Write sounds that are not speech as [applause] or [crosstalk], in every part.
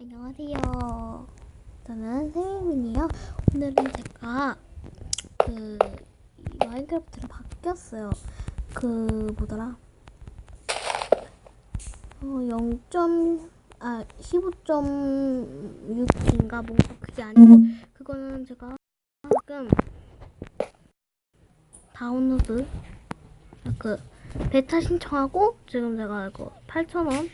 안녕하세요. 저는 세민이요. 오늘은 제가 그 마인크래프트로 바뀌었어요. 그 뭐더라? 어, 0. 아 15.6인가 뭔가 그게 아니고 그거는 제가 지금 다운로드 그 베타 신청하고 지금 제가 이거 8,000원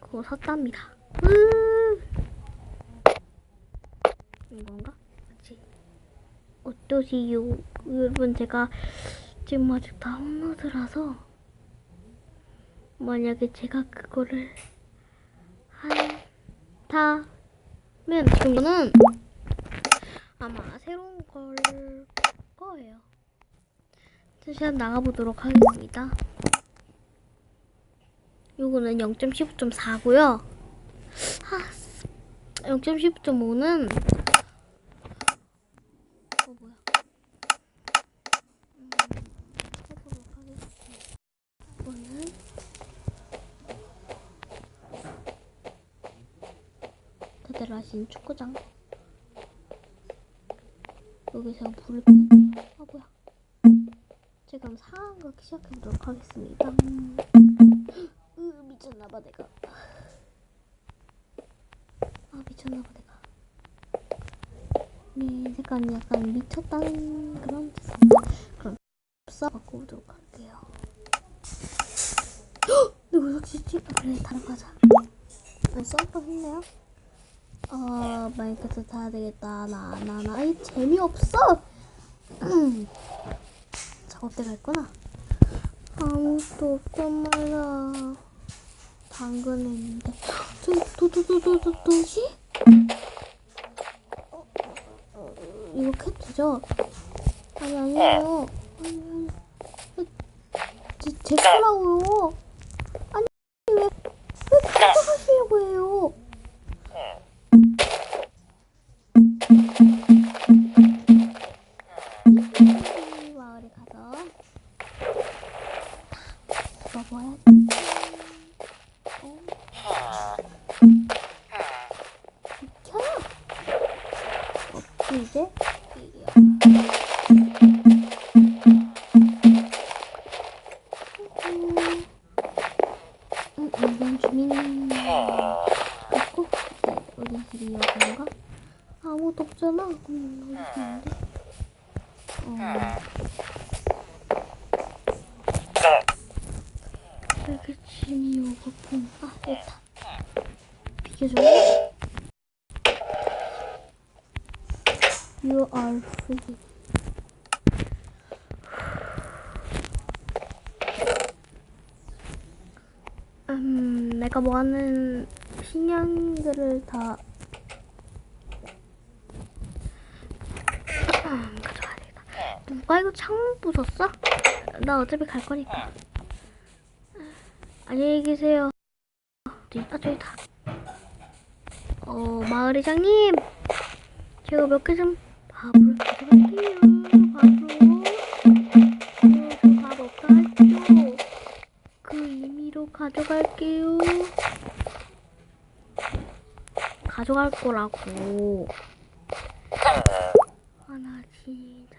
그거 샀답니다. 으 이건가? 그치? 어떠시요? 여러분 제가 지금 아직 다운로드라서 만약에 제가 그거를 한다면 이거는 아마 새로운 걸 거예요. 잠시만 나가보도록 하겠습니다. 요거는 0.15.4고요. 0.15.5는 어 뭐야? 음, 해보도록 하겠습니다. 이거는 다들 아시는 축구장. 여기서 불을 아 뭐야? 그럼 상한 거 시작해보도록 하겠습니다. 음. 으, 미쳤나봐 내가. 아 미쳤나봐 내가. 네 색깔이 약간 미쳤다는 그런 뜻입니다. 그럼 써 바꿔보도록 할게요. 헉! [gasps] 누구 삭제지? 아 그래 다른 거 하자. 아, 썸퍼 했네요. 어 마이크도 타야 되겠다. 나 나 나 이 재미없어. [clears throat] 작업대가 있구나. 아무것도 없단 말이야. 당근 했는데. 저기 도 도 도 도 도 도시? 어, 어, 이거 캡 되죠? 아니 아니에요. 아니 아니. 어, 제, 제 거라고요. 음, 음, 이건 주민 갖고 우리 집이 여긴가? 아무도 없잖아. 음, 어디 있는데? 어. 여기 짐이 오고픈. 아, 됐다. 비켜줘. You are free. 음, 내가 뭐 하는 식량들을 다 음, 가져가야 되겠다. 누가 이거 창문 부쉈어? 나 어차피 갈 거니까. 안녕히 계세요. 아, 저기 다. 어, 마을 회장님. 제가 몇 개 좀 밥을 가져갈게요. 가져갈게요. 가져갈 거라고. 하나 진짜.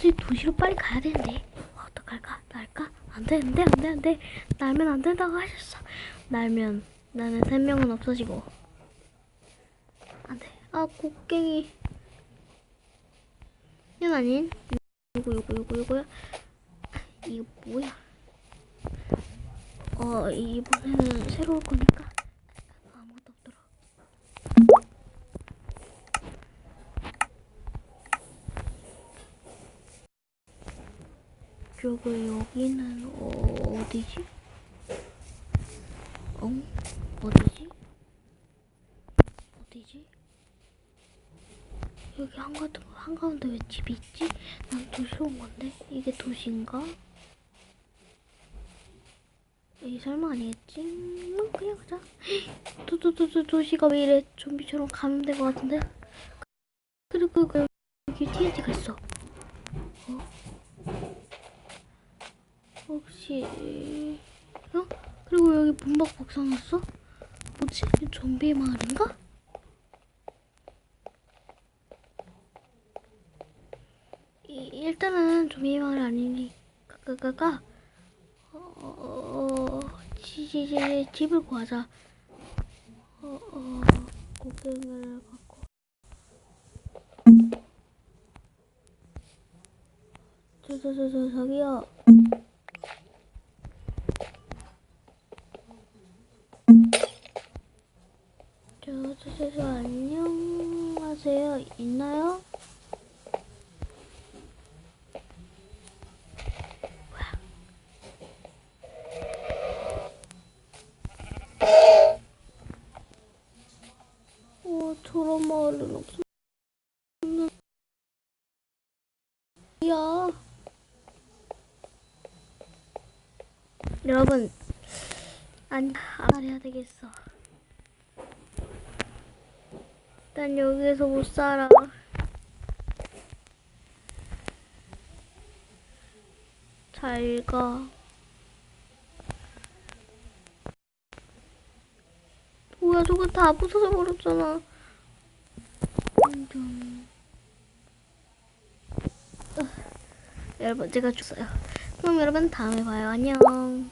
저희 도시로 빨리 가야 되는데 어, 어떡할까? 날까? 안 되는데 안돼 안돼 날면 안 된다고 하셨어 날면 나는 세 명은 없어지고. 안돼 아 곡괭이. 이건 아닌? 요거 요거 요거 요거야 이거 뭐야? 어 이번에는 새로 올 거니까 아무것도 없도록 그리고 여기는 어, 어디지? 어? 어디지? 어디지? 여기 한가운데, 왜 집이 있지? 난 도시 온 건데? 이게 도시인가? 이 설마 아니겠지? 음, 그냥 가자. [gasps] 도도도도 도시가 왜 이래? 좀비처럼 감염된 것 같은데? 그리고 그 여기 TNT가 있어. 어? 혹시 어? 그리고 여기 문박 박사놨어? 뭐지? 이 좀비 마을인가? 이, 일단은 좀비 마을 아니니 가가가가 어, 지 지 지 집을 구하자. 어, 어, 고개를 갖고. 저, 저, 저, 저, 저기요. 저, 저, 저, 저, 안녕하세요. 있나요? 어, 저런 마을은 없는. 야. 여러분, 안, 안 해야 되겠어. 난 여기에서 못 살아. 잘 가. 뭐야, 저거 다 부서져 버렸잖아. 완전. 어, 여러분, 제가 죽어요. 그럼 여러분, 다음에 봐요. 안녕.